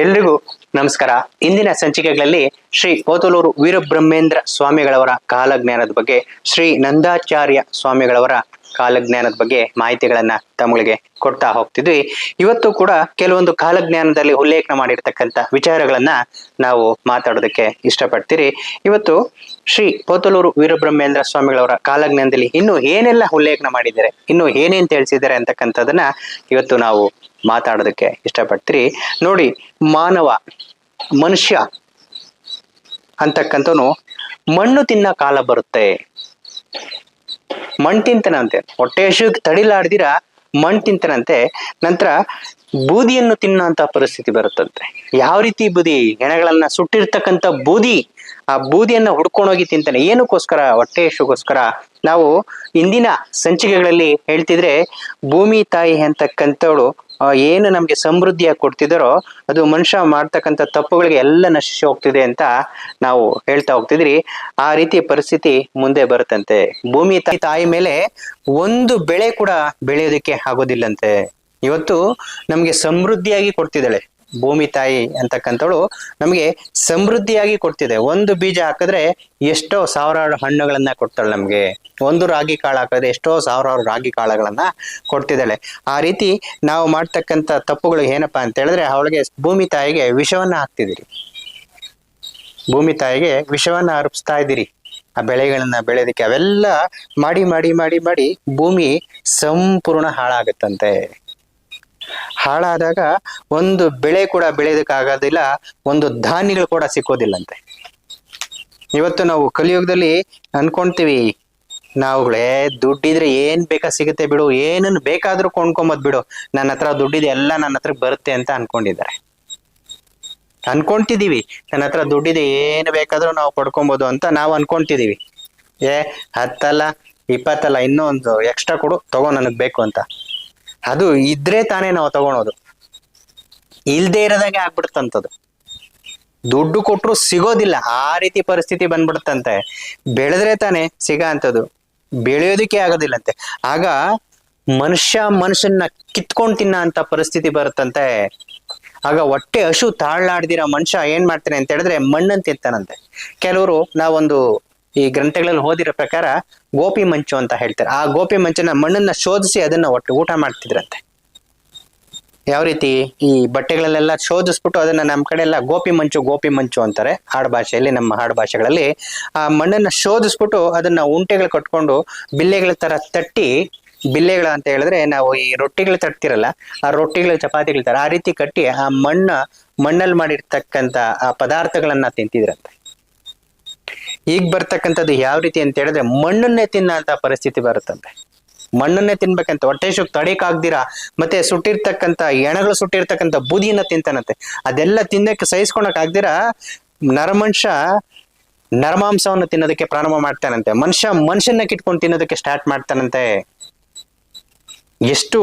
ಎಲ್ರಿಗೂ ನಮಸ್ಕಾರ. ಇಂದಿನ ಸಂಚಿಕೆಗಳಲ್ಲಿ ಶ್ರೀ ಪೋತಲೂರು ವೀರಬ್ರಹ್ಮೇಂದ್ರ ಸ್ವಾಮಿಗಳವರ ಕಾಲಜ್ಞಾನದ ಬಗ್ಗೆ, ಶ್ರೀ ನಂದಾಚಾರ್ಯ ಸ್ವಾಮಿಗಳವರ ಕಾಲಜ್ಞಾನದ ಬಗ್ಗೆ ಮಾಹಿತಿಗಳನ್ನ ತಮ್ಮಗಳಿಗೆ ಕೊಡ್ತಾ ಹೋಗ್ತಿದ್ವಿ. ಇವತ್ತು ಕೂಡ ಕೆಲವೊಂದು ಕಾಲಜ್ಞಾನದಲ್ಲಿ ಉಲ್ಲೇಖನ ಮಾಡಿರ್ತಕ್ಕಂಥ ವಿಚಾರಗಳನ್ನ ನಾವು ಮಾತಾಡೋದಕ್ಕೆ ಇಷ್ಟಪಡ್ತೀರಿ. ಇವತ್ತು ಶ್ರೀ ಪೋತಲೂರು ವೀರಬ್ರಹ್ಮೇಂದ್ರ ಸ್ವಾಮಿಗಳವರ ಕಾಲಜ್ಞಾನದಲ್ಲಿ ಇನ್ನು ಏನೆಲ್ಲ ಉಲ್ಲೇಖನ ಮಾಡಿದ್ದಾರೆ, ಇನ್ನು ಏನೇನ್ ತಿಳಿಸಿದ್ದಾರೆ ಅಂತಕ್ಕಂಥದನ್ನ ಇವತ್ತು ನಾವು ಮಾತಾಡೋದಕ್ಕೆ ಇಷ್ಟಪಡ್ತೀರಿ. ನೋಡಿ, ಮಾನವ, ಮನುಷ್ಯ ಅಂತಕ್ಕಂಥನು ಮಣ್ಣು ತಿನ್ನ ಕಾಲ ಬರುತ್ತೆ. ಮಣ್ಣು ತಿಂತನಂತೆ. ಹೊಟ್ಟೆ ಹಸಿವಿಗೆ ತಡಿಲಾಡ್ದಿರ ಮಣ್ಣು ತಿಂತನಂತೆ. ನಂತರ ಬೂದಿಯನ್ನು ತಿನ್ನೋಂತ ಪರಿಸ್ಥಿತಿ ಬರುತ್ತಂತೆ. ಯಾವ ರೀತಿ ಬೂದಿ? ಹೆಣಗಳನ್ನ ಸುಟ್ಟಿರ್ತಕ್ಕಂಥ ಬೂದಿ ಆ ಬೂದಿಯನ್ನ ಹುಡ್ಕೊಂಡೋಗಿ ತಿಂತಾನೆ. ಏನಕ್ಕೋಸ್ಕರ? ಹೊಟ್ಟೆ ನಾವು ಇಂದಿನ ಸಂಚಿಕೆಗಳಲ್ಲಿ ಹೇಳ್ತಿದ್ರೆ, ಭೂಮಿ ತಾಯಿ ಅಂತಕ್ಕಂಥವಳು ಏನು ನಮ್ಗೆ ಸಮೃದ್ಧಿಯಾಗಿ ಕೊಡ್ತಿದ್ದಾರೋ ಅದು ಮನುಷ್ಯ ಮಾಡ್ತಕ್ಕಂಥ ತಪ್ಪುಗಳಿಗೆ ಎಲ್ಲ ನಶಿಸಿ ಹೋಗ್ತಿದೆ ಅಂತ ನಾವು ಹೇಳ್ತಾ ಹೋಗ್ತಿದ್ರಿ. ಆ ರೀತಿ ಪರಿಸ್ಥಿತಿ ಮುಂದೆ ಬರುತ್ತಂತೆ. ಭೂಮಿ ತಾಯಿ ತಾಯಿ ಮೇಲೆ ಒಂದು ಬೆಳೆ ಕೂಡ ಬೆಳೆಯೋದಕ್ಕೆ ಆಗೋದಿಲ್ಲಂತೆ. ಇವತ್ತು ನಮ್ಗೆ ಸಮೃದ್ಧಿಯಾಗಿ ಕೊಡ್ತಿದ್ದಾಳೆ. ಭೂಮಿ ತಾಯಿ ಅಂತಕ್ಕಂಥವಳು ನಮಗೆ ಸಮೃದ್ಧಿಯಾಗಿ ಕೊಡ್ತಿದೆ. ಒಂದು ಬೀಜ ಹಾಕಿದ್ರೆ ಎಷ್ಟೋ ಸಾವಿರಾರು ಹಣ್ಣುಗಳನ್ನ ಕೊಡ್ತಾಳೆ ನಮ್ಗೆ. ಒಂದು ರಾಗಿ ಕಾಳು ಹಾಕಿದ್ರೆ ಎಷ್ಟೋ ಸಾವಿರಾರು ರಾಗಿ ಕಾಳುಗಳನ್ನ ಕೊಡ್ತಿದ್ದಾಳೆ. ಆ ರೀತಿ ನಾವು ಮಾಡ್ತಕ್ಕಂಥ ತಪ್ಪುಗಳು ಏನಪ್ಪಾ ಅಂತ ಹೇಳಿದ್ರೆ ಅವಳಿಗೆ ಭೂಮಿ ತಾಯಿಗೆ ವಿಷವನ್ನ ಹಾಕ್ತಿದ್ದೀರಿ. ಭೂಮಿ ತಾಯಿಗೆ ವಿಷವನ್ನ ಅರ್ಪಿಸ್ತಾ ಇದ್ದೀರಿ. ಆ ಬೆಳೆಗಳನ್ನ ಬೆಳೆಯೋದಕ್ಕೆ ಅವೆಲ್ಲ ಮಾಡಿ ಮಾಡಿ ಮಾಡಿ ಮಾಡಿ ಭೂಮಿ ಸಂಪೂರ್ಣ ಹಾಳಾಗತ್ತಂತೆ. ಹಾಳಾದಾಗ ಒಂದು ಬೆಳೆ ಕೂಡ ಬೆಳೆಯೋದಕ್ಕಾಗೋದಿಲ್ಲ, ಒಂದು ಧಾನ್ಯಗಳು ಕೂಡ ಸಿಕ್ಕೋದಿಲ್ಲಂತೆ. ಇವತ್ತು ನಾವು ಕಲಿಯುಗದಲ್ಲಿ ಅನ್ಕೊಂತೀವಿ, ನಾವುಗಳೇ ದುಡ್ಡಿದ್ರೆ ಏನ್ ಬೇಕಾ ಸಿಗುತ್ತೆ ಬಿಡು, ಏನನ್ನು ಬೇಕಾದ್ರೂ ಕೊಂಡ್ಕೊಂಬದ್ ಬಿಡು, ನನ್ನ ಹತ್ರ ದುಡ್ಡಿದೆ, ಎಲ್ಲ ನನ್ನ ಹತ್ರ ಬರುತ್ತೆ ಅಂತ ಅನ್ಕೊಂಡಿದ್ದಾರೆ. ಅನ್ಕೊಂತಿದೀವಿ ನನ್ನ ಹತ್ರ ದುಡ್ಡಿದೆ, ಏನು ಬೇಕಾದ್ರೂ ನಾವು ಪಡ್ಕೊಬೋದು ಅಂತ ನಾವು ಅನ್ಕೊಂತಿದೀವಿ ಏ, ಹತ್ತಲ್ಲ, ಇಪ್ಪತ್ತಲ್ಲ ಇನ್ನೂ ಒಂದು ಎಕ್ಸ್ಟ್ರಾ ಕೊಡು, ತಗೋ, ನನಗ್ ಬೇಕು ಅಂತ. ಅದು ಇದ್ರೆ ತಾನೇ ನಾವು ತಗೊಳೋದು. ಇಲ್ದೇ ಇರೋದಾಗೆ ಆಗ್ಬಿಡ್ತಂತದು. ದುಡ್ಡು ಕೊಟ್ಟರು ಸಿಗೋದಿಲ್ಲ, ಆ ರೀತಿ ಪರಿಸ್ಥಿತಿ ಬಂದ್ಬಿಡುತ್ತಂತೆ ಬೆಳೆದ್ರೆ ತಾನೇ ಸಿಗ ಅಂತದು ಬೆಳೆಯೋದಕ್ಕೆ ಆಗೋದಿಲ್ಲಂತೆ. ಆಗ ಮನುಷ್ಯ ಮನುಷ್ಯನ್ನ ಕಿತ್ಕೊಂಡು ತಿನ್ನ ಅಂತ ಪರಿಸ್ಥಿತಿ ಬರುತ್ತಂತೆ. ಆಗ ಹೊಟ್ಟೆ ಹಸು ತಾಳ್ಲಾಡ್ದಿರ ಮನುಷ್ಯ ಏನ್ ಮಾಡ್ತಾನೆ ಅಂತ ಹೇಳಿದ್ರೆ ಮಣ್ಣನ್ನು ತಿಂತಾನಂತೆ. ಕೆಲವರು ನಾವೊಂದು ಈ ಗ್ರಂಥಗಳಲ್ಲಿ ಓದಿರೋ ಪ್ರಕಾರ ಗೋಪಿ ಮಂಚು ಅಂತ ಹೇಳ್ತಾರೆ. ಆ ಗೋಪಿ ಮಂಚನ ಮಣ್ಣನ್ನ ಶೋಧಿಸಿ ಅದನ್ನ ಒಟ್ಟು ಊಟ ಮಾಡ್ತಿದ್ರಂತೆ. ಯಾವ ರೀತಿ? ಈ ಬಟ್ಟೆಗಳಲ್ಲೆಲ್ಲ ಶೋಧಿಸ್ಬಿಟ್ಟು ಅದನ್ನ ನಮ್ಮ ಕಡೆ ಎಲ್ಲ ಗೋಪಿ ಮಂಚು ಗೋಪಿ ಮಂಚು ಅಂತಾರೆ. ಹಾಡು ಭಾಷೆಯಲ್ಲಿ, ನಮ್ಮ ಹಾಡು ಭಾಷೆಗಳಲ್ಲಿ ಆ ಮಣ್ಣನ್ನ ಶೋಧಿಸ್ಬಿಟ್ಟು ಅದನ್ನ ಉಂಟೆಗಳು ಕಟ್ಕೊಂಡು ಬಿಲ್ಲೆಗಳ ತರ ತಟ್ಟಿ ಬಿಲ್ಲೆಗಳ ಅಂತ ಹೇಳಿದ್ರೆ ನಾವು ಈ ರೊಟ್ಟಿಗಳು ತಟ್ತಿರಲ್ಲ, ಆ ರೊಟ್ಟಿಗಳ, ಚಪಾತಿಗಳ ತರ ಆ ರೀತಿ ಕಟ್ಟಿ ಆ ಮಣ್ಣ ಮಣ್ಣಲ್ಲಿ ಮಾಡಿರ್ತಕ್ಕಂತ ಆ ಪದಾರ್ಥಗಳನ್ನ ತಿಂತಿದ್ರಂತೆ. ಈಗ ಬರ್ತಕ್ಕಂಥದ್ದು ಯಾವ ರೀತಿ ಅಂತ ಹೇಳಿದ್ರೆ ಮಣ್ಣನ್ನೇ ತಿನ್ನಂತ ಪರಿಸ್ಥಿತಿ ಬರುತ್ತಂತೆ. ಮಣ್ಣನ್ನೇ ತಿನ್ಬೇಕಂತ ಹೊಟ್ಟೆ ಶುಕ್ ತಡೀಕಾಗ್ದಿರಾ, ಮತ್ತೆ ಸುಟ್ಟಿರ್ತಕ್ಕಂಥ ಎಣಗಳು ಸುಟ್ಟಿರ್ತಕ್ಕಂಥ ಬೂದಿಯನ್ನ ತಿಂತಾನಂತೆ. ಅದೆಲ್ಲ ತಿನ್ನಕ್ಕೆ ಸಹಿಸ್ಕೊಳಕ್ ಆಗ್ದಿರಾ ನರಮನುಷ್ಯ ನರಮಾಂಸವನ್ನು ತಿನ್ನೋದಕ್ಕೆ ಪ್ರಾರಂಭ ಮಾಡ್ತಾನಂತೆ. ಮನುಷ್ಯ ಮನುಷ್ಯನ ಕಿಟ್ಕೊಂಡು ತಿನ್ನೋದಕ್ಕೆ ಸ್ಟಾರ್ಟ್ ಮಾಡ್ತಾನಂತೆ. ಎಷ್ಟು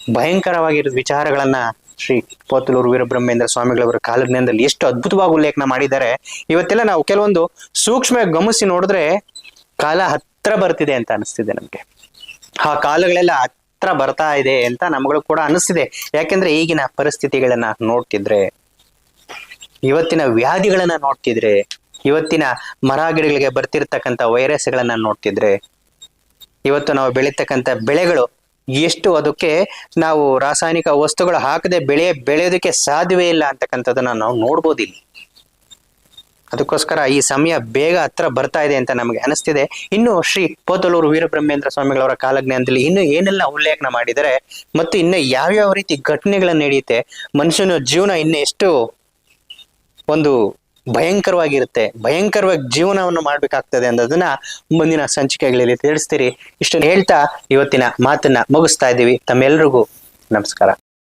ಭಯಂಕರವಾಗಿರೋ ವಿಚಾರಗಳನ್ನ ಶ್ರೀ ಪೋತಲೂರು ವೀರಬ್ರಹ್ಮೇಂದ್ರ ಸ್ವಾಮಿಗಳವರ ಕಾಲಜ್ಞಾನದಲ್ಲಿ ಎಷ್ಟು ಅದ್ಭುತವಾಗಿ ಉಲ್ಲೇಖನ ಮಾಡಿದ್ದಾರೆ. ಇವತ್ತೆಲ್ಲ ನಾವು ಕೆಲವೊಂದು ಸೂಕ್ಷ್ಮ ಗಮನಿಸಿ ನೋಡಿದ್ರೆ ಕಾಲ ಹತ್ರ ಬರ್ತಿದೆ ಅಂತ ಅನಿಸ್ತಿದೆ ನಮ್ಗೆ. ಆ ಕಾಲಗಳೆಲ್ಲ ಹತ್ರ ಬರ್ತಾ ಇದೆ ಅಂತ ನಮ್ಗಳು ಕೂಡ ಅನಿಸ್ತಿದೆ. ಯಾಕೆಂದ್ರೆ ಈಗಿನ ಪರಿಸ್ಥಿತಿಗಳನ್ನ ನೋಡ್ತಿದ್ರೆ, ಇವತ್ತಿನ ವ್ಯಾಧಿಗಳನ್ನ ನೋಡ್ತಿದ್ರೆ, ಇವತ್ತಿನ ಮರ ಗಿಡಗಳಿಗೆ ಬರ್ತಿರ್ತಕ್ಕಂಥ ವೈರಸ್ಗಳನ್ನ ನೋಡ್ತಿದ್ರೆ, ಇವತ್ತು ನಾವು ಬೆಳೀತಕ್ಕಂಥ ಬೆಳೆಗಳು ಎಷ್ಟು ಅದಕ್ಕೆ ನಾವು ರಾಸಾಯನಿಕ ವಸ್ತುಗಳು ಹಾಕದೆ ಬೆಳೆ ಬೆಳೆಯೋದಕ್ಕೆ ಸಾಧ್ಯವೇ ಇಲ್ಲ ಅಂತಕ್ಕಂಥದ್ದನ್ನ ನಾವು ನೋಡ್ಬೋದು ಅದಕ್ಕೋಸ್ಕರ ಈ ಸಮಯ ಬೇಗ ಹತ್ರ ಬರ್ತಾ ಇದೆ ಅಂತ ನಮಗೆ ಅನಿಸ್ತಿದೆ. ಇನ್ನು ಶ್ರೀ ಪೋತಲೂರು ವೀರಬ್ರಹ್ಮೇಂದ್ರ ಸ್ವಾಮಿಗಳವರ ಕಾಲಜ್ಞಾನದಲ್ಲಿ ಇನ್ನು ಏನೆಲ್ಲ ಉಲ್ಲೇಖನ ಮಾಡಿದರೆ ಮತ್ತು ಇನ್ನು ಯಾವ್ಯಾವ ರೀತಿ ಘಟನೆಗಳನ್ನ ನಡೆಯುತ್ತೆ, ಮನುಷ್ಯನ ಜೀವನ ಇನ್ನು ಎಷ್ಟು ಒಂದು ಭಯಂಕರವಾಗಿರುತ್ತೆ. ಭಯಂಕರವಾಗಿ ಜೀವನವನ್ನು ಮಾಡ್ಬೇಕಾಗ್ತದೆ ಅನ್ನೋದನ್ನ ಮುಂದಿನ ಸಂಚಿಕೆಗಳಲ್ಲಿ ತಿಳಿಸ್ತೀರಿ. ಇಷ್ಟನ್ನು ಹೇಳ್ತಾ ಇವತ್ತಿನ ಮಾತನ್ನ ಮುಗಿಸ್ತಾ ಇದ್ದೀವಿ. ತಮ್ಮೆಲ್ರಿಗೂ ನಮಸ್ಕಾರ.